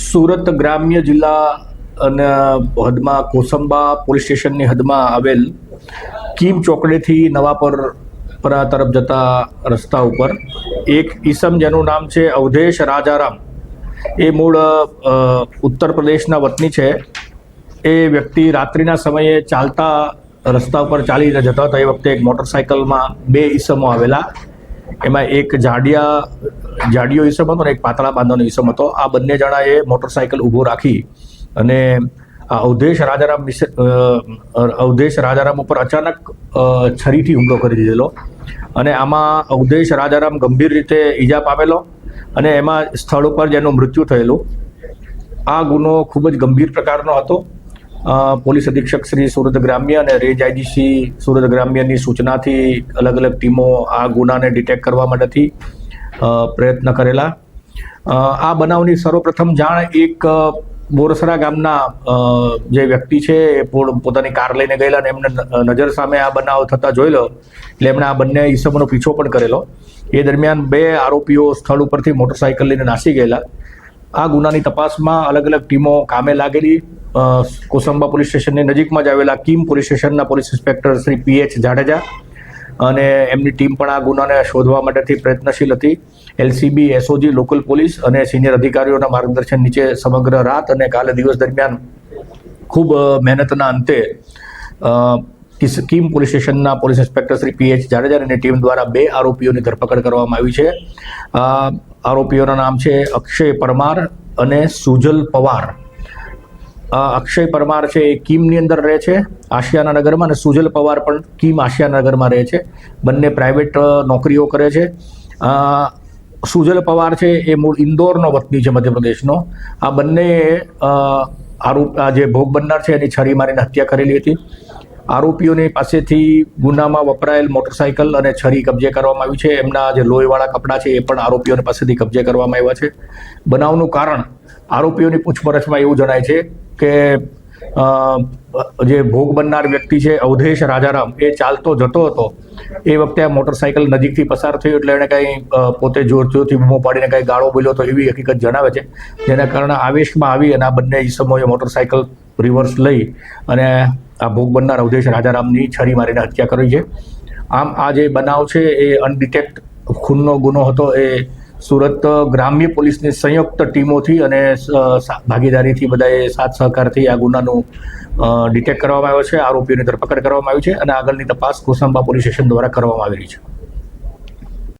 સુરત ગ્રામ્ય જિલ્લા અને હદમાં કોસંબા પોલીસ સ્ટેશનની હદમાં આવેલ કીમ ચોકડીથી નવાપર પરા તરફ જતા રસ્તા ઉપર એક ઈસમ જેનું નામ છે અવધેશ રાજારામ. એ મૂળ ઉત્તર પ્રદેશના વતની છે. એ વ્યક્તિ રાત્રિના સમયે ચાલતા રસ્તા ઉપર ચાલીને જતા હતા. એ વખતે એક મોટરસાયકલમાં બે ઈસમો આવેલા. એમાં એક જાડિયા જાડિયો ઈસમ હતો ને એક પાતળા બાંધાનો ઈસમ હતો આ બંને જણાએ મોટરસાયકલ ઊભો રાખી અને આ અવધેશ રાજારામ અવધેશ રાજારામ ઉપર અચાનક છરીથી હુમલો કરી દીધેલો. અને આમાં અવધેશ રાજારામ ગંભીર રીતે ઈજા પામેલો અને એમાં સ્થળ ઉપર જેનું મૃત્યુ થયેલું. આ ગુનો ખૂબ જ ગંભીર પ્રકારનો હતો. પોલીસ અધિક્ષક શ્રી સુરત ગ્રામ્ય અને રેન્જ આઈજીસી સુરત ગ્રામ્યની સૂચનાથી અલગ અલગ ટીમો આ ગુનાને ડિટેક્ટ કરવા માટેથી પ્રયત્ન કરેલા. આ બનાવની સર્વપ્રથમ જાણ એક બોરસરા ગામના જે વ્યક્તિ છે, એ પોતાની કાર લઈને ગયેલા અને એમને નજર સામે આ બનાવ થતા જોયેલો. એટલે એમણે આ બંને ઈસમોનો પીછો પણ કરેલો. એ દરમિયાન બે આરોપીઓ સ્થળ ઉપરથી મોટરસાયકલ લઈને નાસી ગયેલા. આ ગુનાની તપાસમાં અલગ અલગ ટીમો કામે લાગેલી. કોસંબા પોલીસ સ્ટેશનની નજીકમાં જ આવેલા કીમ પોલીસ સ્ટેશનના police inspector Shri P H Jadeja અને એમની ટીમ પણ આ ગુનાને શોધવા માટેથી પ્રયત્નશીલ હતી. એલસીબી, એસઓજી, લોકલ પોલીસ અને સિનિયર અધિકારીઓના માર્ગદર્શન નીચે સમગ્ર રાત અને કાલે દિવસ દરમિયાન ખૂબ મહેનતના અંતે કિમ પોલીસ સ્ટેશનના police inspector Shri P H જાડેજાની ટીમ દ્વારા બે આરોપીઓની ધરપકડ કરવામાં આવી છે. આરોપીઓના નામ છે અક્ષય પરમાર અને સુજલ પવાર. અક્ષય પરમાર છે, એ કિમની અંદર રહે છે આશિયાના નગરમાં, અને સુજલ પવાર પણ કિમ આશિયા નગરમાં રહે છે. બંને પ્રાઇવેટ નોકરીઓ કરે છે. સુજલ પવાર છે, એ મૂળ ઇન્દોરનો વતની છે, મધ્યપ્રદેશનો. આ બંને આરોપ, આ જે ભોગ બનનાર છે, એની છરી મારીને હત્યા કરેલી હતી. આરોપીઓની પાસેથી ગુનામાં વપરાયેલ મોટરસાયકલ અને છરી કબજે કરવામાં આવી છે. એમના જે લોહીવાળા કપડાં છે, એ પણ આરોપીઓની પાસેથી કબજે કરવામાં આવ્યા છે. બનાવનું કારણ, આરોપીઓની પૂછપરછમાં એવું જણાય છે કે જે ભોગ બનનાર વ્યક્તિ છે, અવધેશ રાજારામ, એ ચાલતો જતો હતો. એ વખતે આ મોટરસાયકલ નજીકથી પસાર થયું એટલે એણે કંઈ પોતે જોર જોરથી બૂમો પાડીને કંઈ ગાળો બોલ્યો તો એવી હકીકત જણાવે છે. જેના કારણે આવેશમાં આવી અને આ બંને ઈસમોએ મોટરસાયકલ રિવર્સ લઈ અને આ ભોગ બનનાર અવધેશ રાજારામની છરી મારીને હત્યા કરી છે. આમ આ જે બનાવ છે, એ અનડિટેક્ટ ખૂનનો ગુનો હતો, એ સુરત ગ્રામ્ય પોલીસની સંયુક્ત ટીમોથી અને ભાગીદારીથી બધાએ સાથ સહકારથી આ ગુનાનું ડિટેક્ટ કરવામાં આવ્યો છે. આરોપીઓની ધરપકડ કરવામાં આવી છે અને આગળની તપાસ કોસંબા પોલીસ સ્ટેશન દ્વારા કરવામાં આવેલી છે.